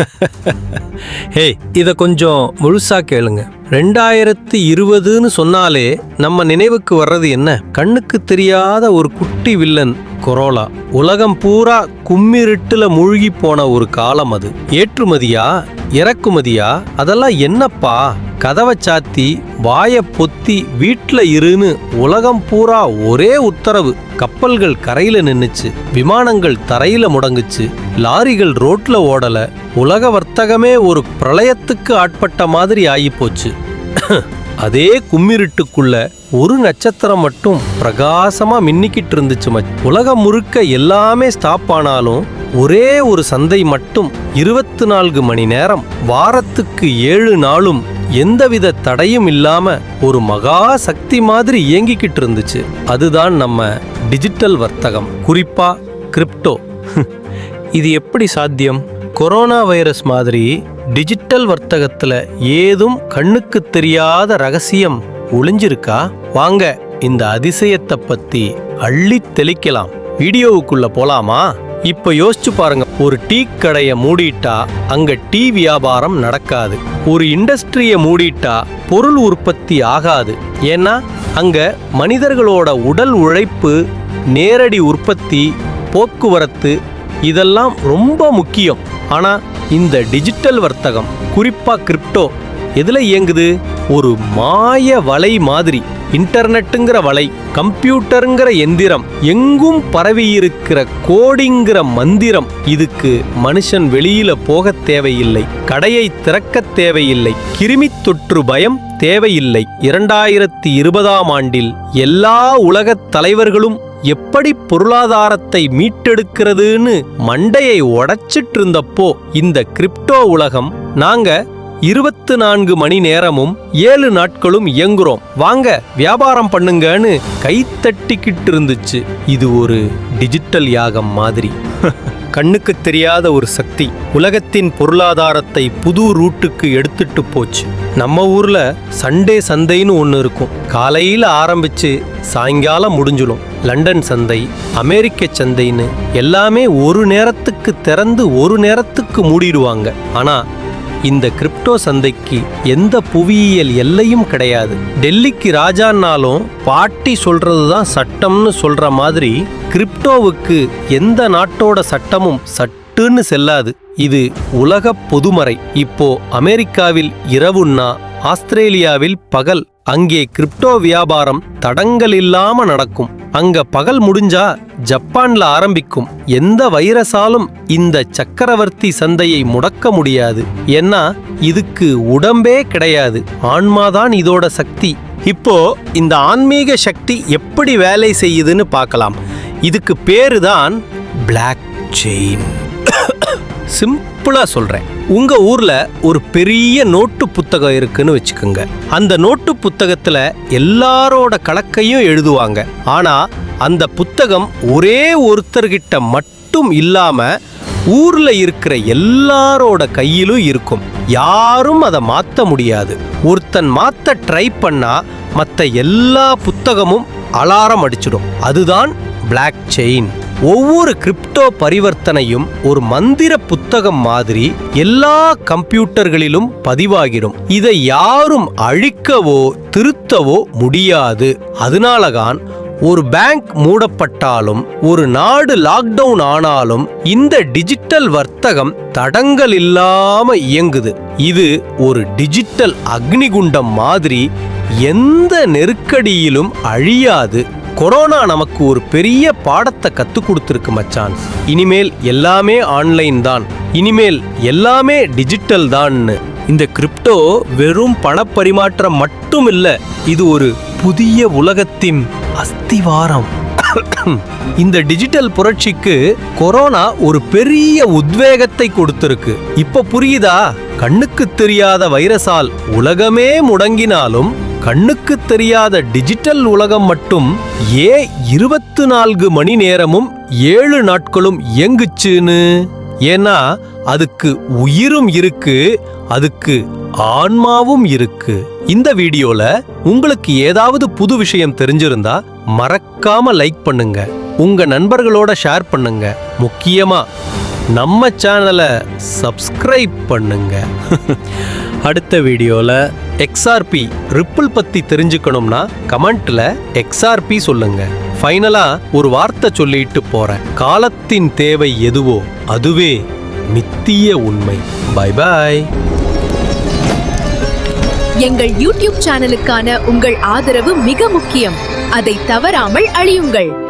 ஹே இதை கொஞ்சம் முழுசாக கேளுங்க. ரெண்டாயிரத்தி இருபதுன்னு சொன்னாலே நம்ம நினைவுக்கு வர்றது என்ன? கண்ணுக்கு தெரியாத ஒரு குட்டி வில்லன் கொரோலா. உலகம் பூரா கும்மிருட்டுல மூழ்கி போன ஒரு காலம் அது. ஏற்றுமதியா? இறக்குமதியா? அதெல்லாம் என்னப்பா? கதவை சாத்தி வாய பொத்தி வீட்டில் இருன்னு உலகம் பூரா ஒரே உத்தரவு. கப்பல்கள் கரையில நின்னுச்சு விமானங்கள் தரையில முடங்குச்சு லாரிகள் ரோட்ல ஓடல உலக வர்த்தகமே ஒரு பிரளயத்துக்கு ஆட்பட்ட மாதிரி ஆயிப்போச்சு அதே கும்மிருட்டுக்குள்ள ஒரு நட்சத்திரம் மட்டும் பிரகாசமா மின்னிக்கிட்டு இருந்துச்சு மச். உலகம் முழுக்க எல்லாமே ஸ்டாப் ஆனாலும் ஒரே ஒரு சந்தை மட்டும் இருபத்தி நான்கு மணி நேரம் வாரத்துக்கு ஏழு நாளும் எந்தவித தடையும் இல்லாம ஒரு மகா சக்தி மாதிரி இயங்கிக்கிட்டு இருந்துச்சு. அதுதான் நம்ம டிஜிட்டல் வர்த்தகம் குறிப்பா கிரிப்டோ. இது எப்படி சாத்தியம்? கொரோனா வைரஸ் மாதிரி டிஜிட்டல் வர்த்தகத்துல ஏதும் கண்ணுக்கு தெரியாத ரகசியம் ஒளிஞ்சிருக்கா? வாங்க இந்த அதிசயத்தை பத்தி அள்ளி தெளிக்கலாம். வீடியோவுக்குள்ள போலாமா? இப்ப யோசிச்சு பாருங்க. ஒரு டீ கடையை மூடிட்டா அங்க டீ வியாபாரம் நடக்காது. ஒரு இண்டஸ்ட்ரியை மூடிட்டா பொருள் உற்பத்தி ஆகாது. ஏன்னா அங்க மனிதர்களோட உடல் உழைப்பு நேரடி உற்பத்தி போக்குவரத்து இதெல்லாம் ரொம்ப முக்கியம். ஆனா இந்த டிஜிட்டல் வர்த்தகம் குறிப்பா கிரிப்டோ எதுல இயங்குது? ஒரு மாய வலை மாதிரி இன்டர்நெட்டுங்கிற வலை கம்ப்யூட்டருங்கிற எந்திரம் எங்கும் பரவியிருக்கிற கோடிங்கிற மந்திரம். இதுக்கு மனுஷன் வெளியில போக தேவையில்லை கடையை திறக்க தேவையில்லை கிருமி தொற்று பயம் தேவையில்லை. இரண்டாயிரத்தி இருபதாம் ஆண்டில் எல்லா உலகத் தலைவர்களும் எப்படி பொருளாதாரத்தை மீட்டெடுக்கிறதுன்னு மண்டையை உடைச்சிட்டு இருந்தப்போ இந்த கிரிப்டோ உலகம் நாங்க இருபத்து நான்கு மணி நேரமும் ஏழு நாட்களும் இயங்குறோம். வாங்க வியாபாரம் பண்ணுங்கன்னு கைத்தட்டிக்கிட்டு இருந்துச்சு இது ஒரு டிஜிட்டல் யாகம் மாதிரி. கண்ணுக்கு தெரியாத ஒரு சக்தி. உலகத்தின் பொருளாதாரத்தை புது ரூட்டுக்கு எடுத்துட்டு போச்சு. நம்ம ஊர்ல சண்டே சந்தைன்னு ஒன்று இருக்கும். காலையில் ஆரம்பிச்சு சாயங்காலம் முடிஞ்சிடும். லண்டன் சந்தை அமெரிக்க சந்தைன்னு எல்லாமே ஒரு நேரத்துக்கு திறந்து ஒரு நேரத்துக்கு மூடிடுவாங்க. ஆனா இந்த கிரிப்டோ சந்தைக்கு எந்த புவியியல் எல்லையும் கிடையாது. டெல்லிக்கு ராஜான்னாலும் பாட்டி சொல்றது தான் சட்டம்னு சொல்ற மாதிரி கிரிப்டோவுக்கு எந்த நாட்டோட சட்டமும் சட்டுன்னு செல்லாது. இது உலக பொதுமறை. இப்போ அமெரிக்காவில் இரவுன்னா ஆஸ்திரேலியாவில் பகல் அங்கே கிரிப்டோ வியாபாரம் தடங்கள் இல்லாம நடக்கும். அங்க பகல் முடிஞ்சா ஜப்பான்ல ஆரம்பிக்கும். எந்த வைரஸாலும் இந்த சக்கரவர்த்தி சந்தையை முடக்க முடியாது. ஏன்னா இதுக்கு உடம்பே கிடையாது. ஆன்மாதான் இதோட சக்தி. இப்போ இந்த ஆன்மீக சக்தி எப்படி வேலை செய்யுதுன்னு பார்க்கலாம். இதுக்கு பேரு தான் பிளாக் செயின். சிம்பிளாக சொல்கிறேன் உங்கள் ஊரில் ஒரு பெரிய நோட்டு புத்தகம் இருக்குன்னு வச்சுக்கோங்க. அந்த நோட்டு புத்தகத்தில் எல்லாரோட கணக்கையும் எழுதுவாங்க. ஆனால் அந்த புத்தகம் ஒரே ஒருத்தர்கிட்ட மட்டும் இல்லாமல் ஊரில் இருக்கிற எல்லாரோட கையிலும் இருக்கும். யாரும் அதை மாற்ற முடியாது. ஒருத்தன் மாற்ற ட்ரை பண்ணா மற்ற எல்லா புத்தகமும் அலாரம் அடிச்சிடும். அதுதான் பிளாக் செயின் ஒவ்வொரு கிரிப்டோ பரிவர்த்தனையும் ஒரு மந்திர புத்தகம் மாதிரி எல்லா கம்ப்யூட்டர்களிலும் பதிவாகிடும். இதை யாரும் அழிக்கவோ திருத்தவோ முடியாது. அதனாலதான் ஒரு பேங்க் மூடப்பட்டாலும் ஒரு நாடு லாக்டவுன் ஆனாலும் இந்த டிஜிட்டல் வர்த்தகம் தடங்கள் இல்லாம இயங்குது. இது ஒரு டிஜிட்டல் அக்னிகுண்டம் மாதிரி எந்த நெருக்கடியிலும் அழியாது. கொரோனா நமக்கு ஒரு பெரிய பாடத்தை கற்றுக் கொடுத்துருக்கு மச்சான். இனிமேல் எல்லாமே ஆன்லைன் தான். இனிமேல் எல்லாமே டிஜிட்டல் தான்னு. இந்த கிரிப்டோ வெறும் பணப்பரிமாற்றம் மட்டும் இல்லை இது ஒரு புதிய உலகத்தின் அஸ்திவாரம். இந்த டிஜிட்டல் புரட்சிக்கு கொரோனா ஒரு பெரிய உத்வேகத்தை கொடுத்திருக்கு. இப்ப புரியுதா? கண்ணுக்கு தெரியாத வைரஸால் உலகமே முடங்கினாலும் கண்ணுக்கு தெரியாத டிஜிட்டல் உலகம் மட்டும் ஏ இருபத்து நான்கு மணி நேரமும் ஏழு நாட்களும் இயங்குச்சுன்னு. ஏன்னா அதுக்கு உயிரும் இருக்கு அதுக்கு ஆன்மாவும் இருக்கு. இந்த வீடியோல உங்களுக்கு ஏதாவது புது விஷயம் தெரிஞ்சிருந்தா மறக்காம லைக் பண்ணுங்க. உங்க நண்பர்களோட ஷேர் பண்ணுங்க. முக்கியமா நம்ம சேனலை சப்ஸ்கிரைப் பண்ணுங்க. அடுத்த வீடியோவில் எக்ஸ்ஆர்பி ரிப்பிள் பற்றி தெரிஞ்சுக்கணும்னா கமெண்ட்டில் எக்ஸ்ஆர்பி சொல்லுங்க. ஃபைனலாக ஒரு வார்த்தை சொல்லிட்டு போகிறேன் காலத்தின் தேவை எதுவோ அதுவே நித்திய உண்மை. பை பாய் எங்கள் யூடியூப் சேனலுக்கான உங்கள் ஆதரவு மிக முக்கியம். அதை தவறாமல் அழியுங்கள்.